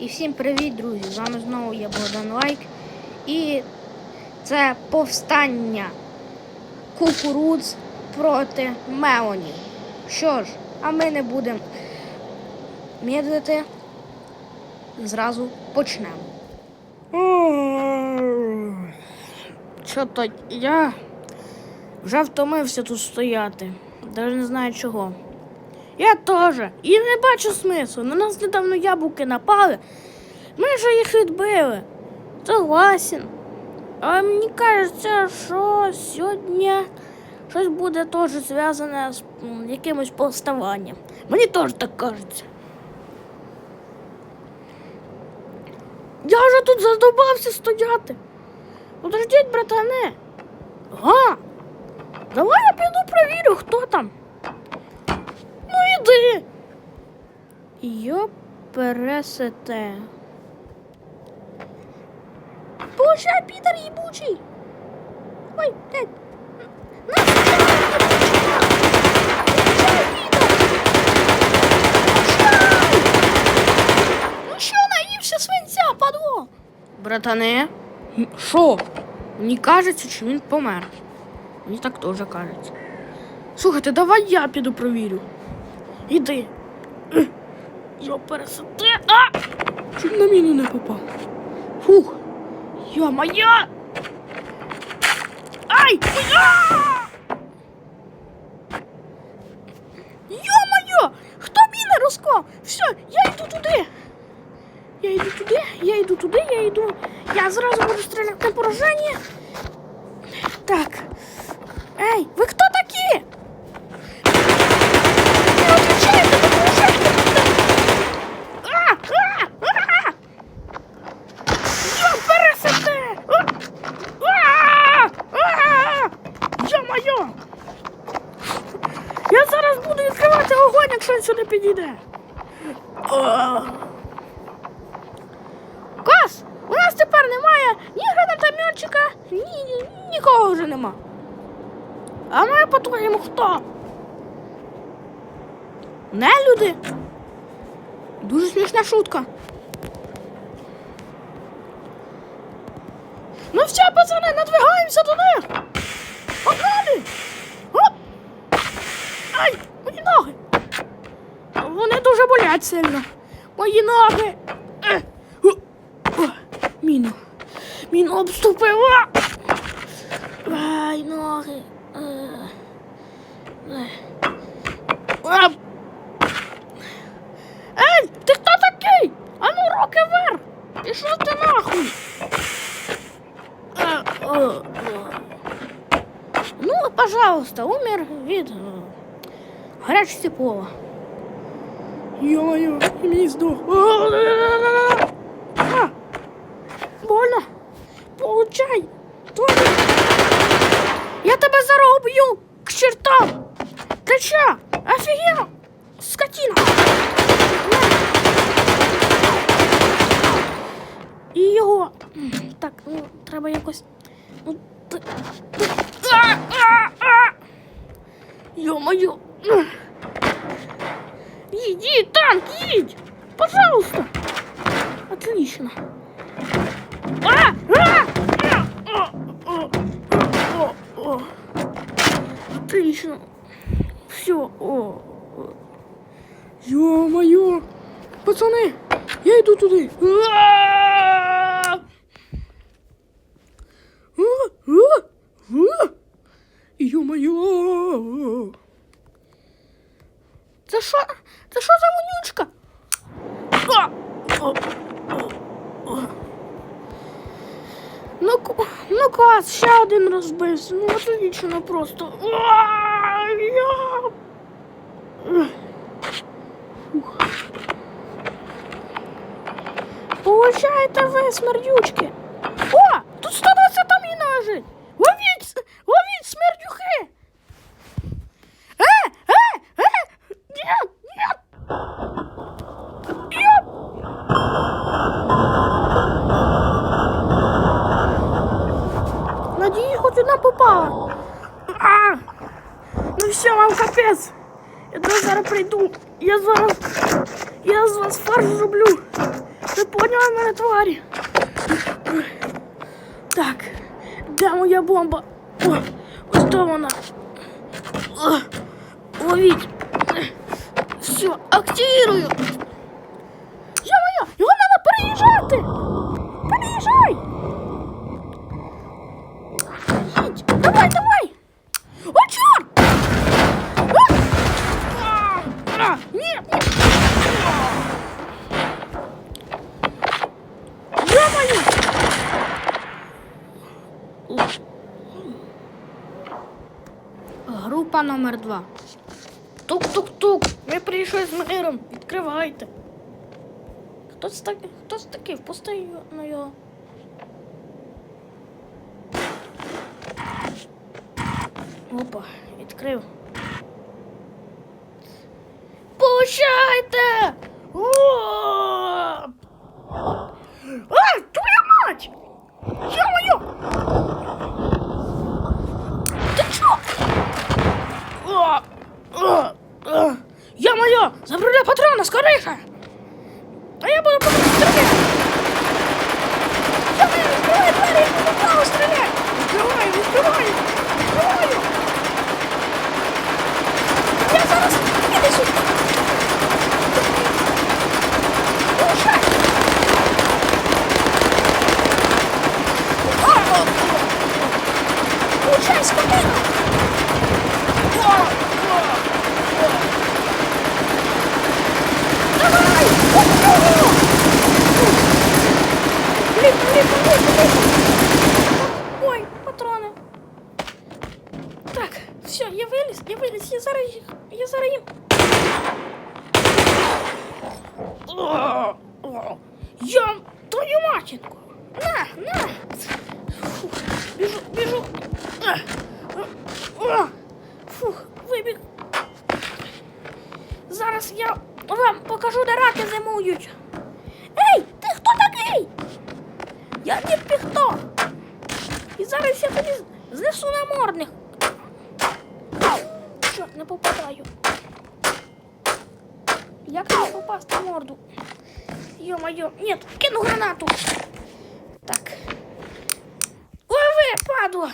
І всім привіт, друзі! З вами знову я Богдан Лайк. І це повстання кукурудз проти Мелоні. Що ж, а ми не будемо медлити. Зразу почнемо. Що то я вже втомився тут стояти. Навіть не знаю чого. Я теж. І не бачу смислу. На нас недавно яблуки напали. Ми ж їх відбили. Согласен. Але мені кажеться, що сьогодні щось буде теж зв'язане з якимось повставанням. Мені теж так кажеться. Я вже тут задовбався стояти. Подождіть, братане. Га. Давай я піду провірю, хто там. Ну іди. Йо пересете. Получай, Пітер їбучий. Ой. Получай. Ну що, наївся свинця, падло? Братане, що? Мені кажеться, що він помер. Мені так теж кажеться. Слухайте, давай я піду провірю. Іди. Йо, пересади. А! Чуть на міну не попав. Фух. Йо, моя. Ай! Йо-моє! Хто міни розклав? Все, я йду туди. Я йду туди, я йду туди, я йду. Я зразу буду стріляти на пораження. Так. Ей, ви хто такі? Не отвечайте, не поражайте А! А! А! Йо, пересете! А! А! Йо-моє! Я зараз буду відкривати огонь, якщо він сюди підійде. А! Кас, у нас тепер немає ні гранатометчика, ні, ні, нікого вже нема. А ми по-твоєму хто? Не люди. Дуже смішна шутка. Ну все, пацани, надвигаємося до них. Погнали! Оп! Ай! Вони сильно. Мої ноги. Е, Міну. Міну обступила. Ай, ноги. Е, е. Ей, ти хто такий? А ну руки вверх! Пішов ти нахуй! Ну, пожалуйста, умер від гарячості пола. Йо-моє, і мені здох. Больно. Получай. Твой. Я тебе зараз уб'ю к чертам. Ти що? Офігел? Скотина. І його. Так, ну, треба якось. Ну, Иди едь, танк, едь! Пожалуйста! Отлично! А! А! А! А! а, а, а. Отлично! Все! Ё-моё! Пацаны! Я иду туда! Ё-моё! Це що? Це що за вонючка? Ну, ну клас, ще один розбився. Ну, отлично просто. Получаєте ви, смердючки. Я зараз. Я з вас фарш зроблю. Ви доганяй мене, тварі. Так, де моя бомба? О, ось то вона. О, ловіть. Все, активірую. Ё-моё, його треба переїжджати. Переїжджай. Група номер два. Тук-тук-тук. Ми прийшли з миром. Відкривайте. Хто це так, хто це такий? Впусти на його. Опа, відкрив. Получайте! А, твоя мать! Ё-моё! Фух, вибіг. Зараз я вам покажу, де раки зимують. Ей, ти хто такий? Я дід Піхто. І зараз я тобі знесу намордник. Ау, чорт, не попадаю. Як не попасти в морду? Ё-моё, нет, кину гранату. Так. Лови, падла!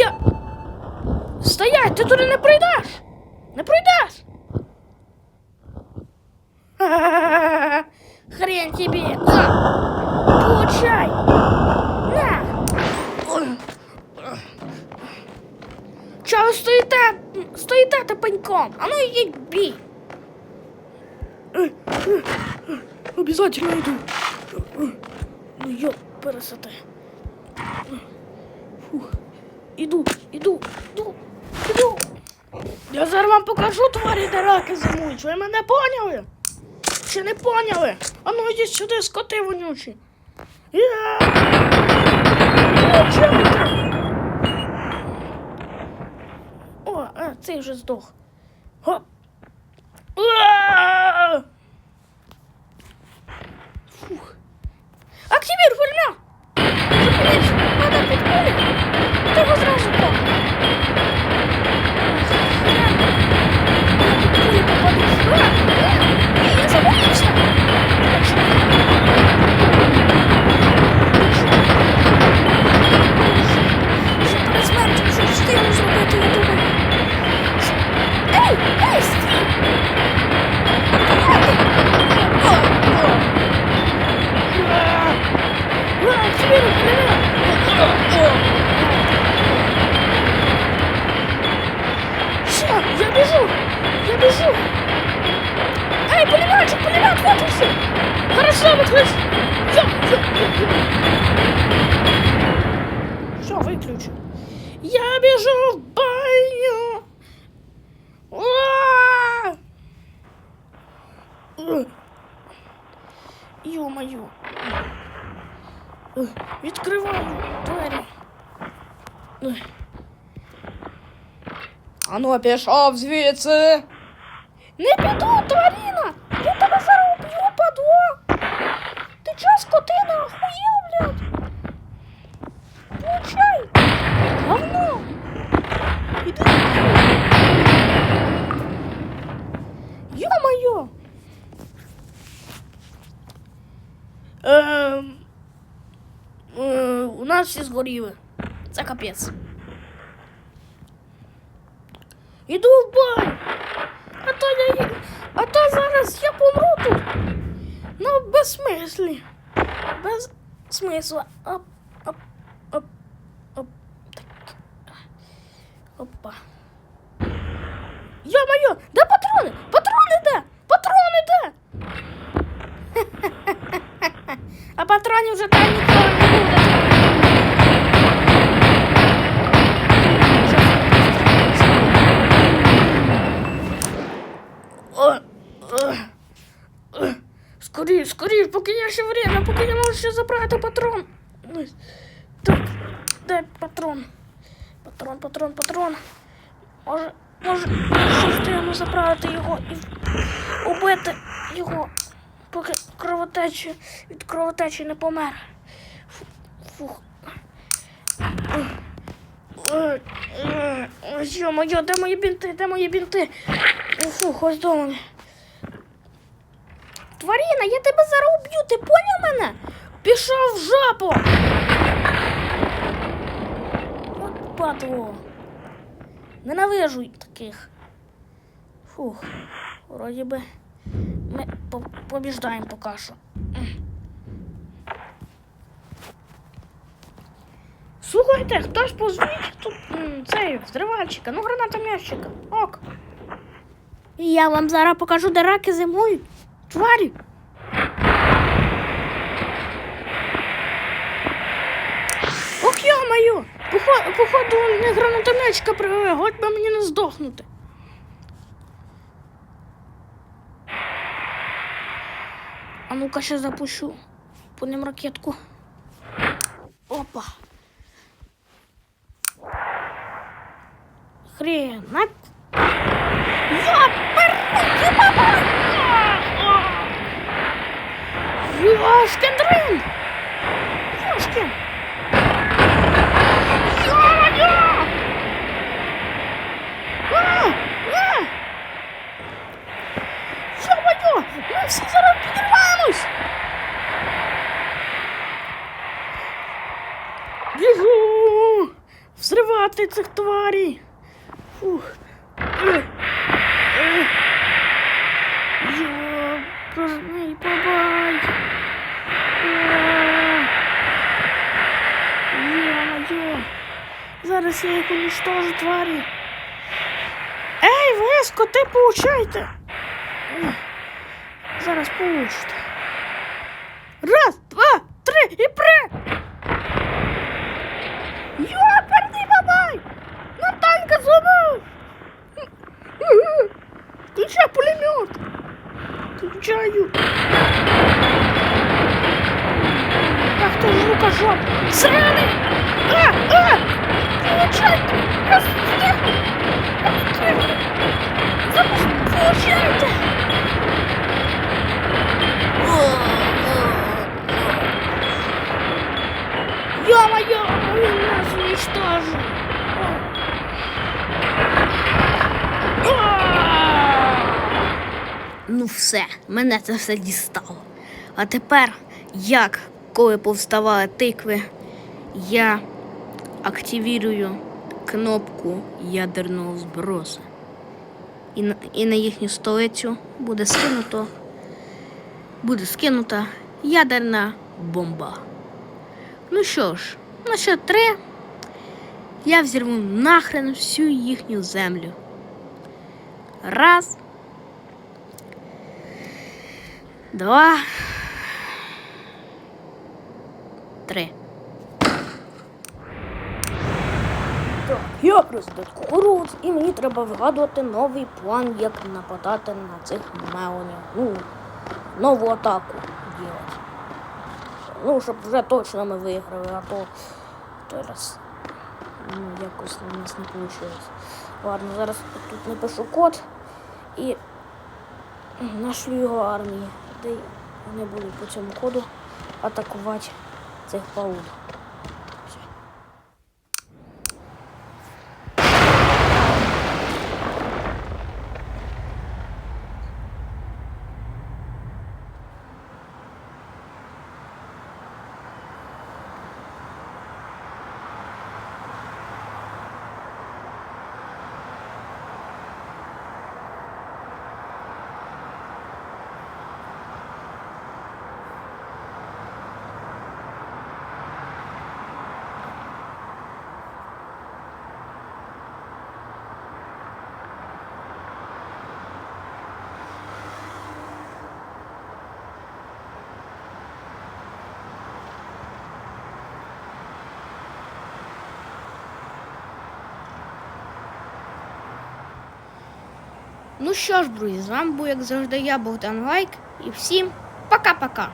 Стоя! Стоять, ти туди не пройдеш! Не пройдеш! Ха-ха-ха-ха! Хрен тебе! А! Получай! На! Ой. Чого ви стоїте? Стоїте тепеньком? А ну йдіть бій! Обязательно йду. Ну йоп, пересоте. Фух. Іду, іду, іду, іду. Я зараз вам покажу тварі де раки зимують. Ви мене поняли? Чи не поняли? А ну йдіть сюди, скоти вонючі. О, а, цей вже здох. Хоп. Фух. Активір вольна! Бежу! Я бежу! Эй, пулеметчик, пулемет, выключи! Хорошо, выключи! Все, все, выключу. Я бежу в баню! Уа! Е. Йо-моє. Ану, пішов звідси. Не піду, тварина! Я тебе зараз уб'ю, падло! Ти чого скотина охуєв, блядь? Получай! Говно! Іди Ё-моё! Ем, е, у нас всі згоріли. Це капець. Іду в бай! А то я. А то зараз я помру тут. Ну, без смислі. Без смисла. Оп, оп, оп, оп. Так. Опа. Йо-моє, де патрони? Патрони де? Патрони де? А патронів вже там ніколи не буде. Скоріш, скоріш, поки є ще время, поки я можу ще забрати патрон. Так, дай патрон. Патрон, патрон, патрон. Може, може, ще встигну забрати його і убити його, поки кровотечі від кровотечі не помер. Фу- Фух. Ой, Йо-моє, де мої бінти, де мої бінти? Фух, ось дома. Тварина, я тебе зараз уб'ю, ти поняв мене? Пішов в жопу. От падло. Ненавижу таких. Фух, вроді би ми по- побіждаємо поки що. Слухайте, хтось позвонить тут цей взривальщика, ну гранатом'ящика. Ок. І я вам зараз покажу, де раки зимують. Тварі. Ох, ё-моё! Походу, походу не гранатометчика привели, хоч би мені не здохнути. А ну-ка ще запущу по ним ракетку. Опа. Хрена. Ёпернуки, бабай! Ёшкин дрын! Ёшкин! Ё-моё! А! А! Ё-моё! Ми всі зараз підірваємось! Біжу! Взривати цих тварей! Ёперний бабай! Ех. Ё-моё! Зараз я їх уничтожу, тварі! Ей, ви, скоти, получайте! Ех. Зараз получите. Раз, два, три і Включаю! Ах ты рукожоп! Сраный! А! А! Получайте! Расстрелы! Расстрелы! Запуск- Получайте! Ё-моё! Он нас уничтожил! Ну все, мене це все дістало. А тепер, як коли повставали тикви, я активірую кнопку ядерного збросу. І на, і на їхню столицю буде скинуто буде скинута ядерна бомба. Ну що ж, на що три я взірву нахрен всю їхню землю. Раз. Два. Три. Я президент кукуруз, і мені треба вигадувати новий план, як нападати на цих мелонів. Ну, нову атаку делать. Ну, щоб вже точно ми виграли, а то той раз ну, якось у нас не вийшло. Ладно, зараз тут напишу код і нашлю його армії, де вони будуть по цьому ходу атакувати цих пауд. Ну що ж, друзі, з вами був, як завжди, я, Богдан Лайк, і всім пока-пока!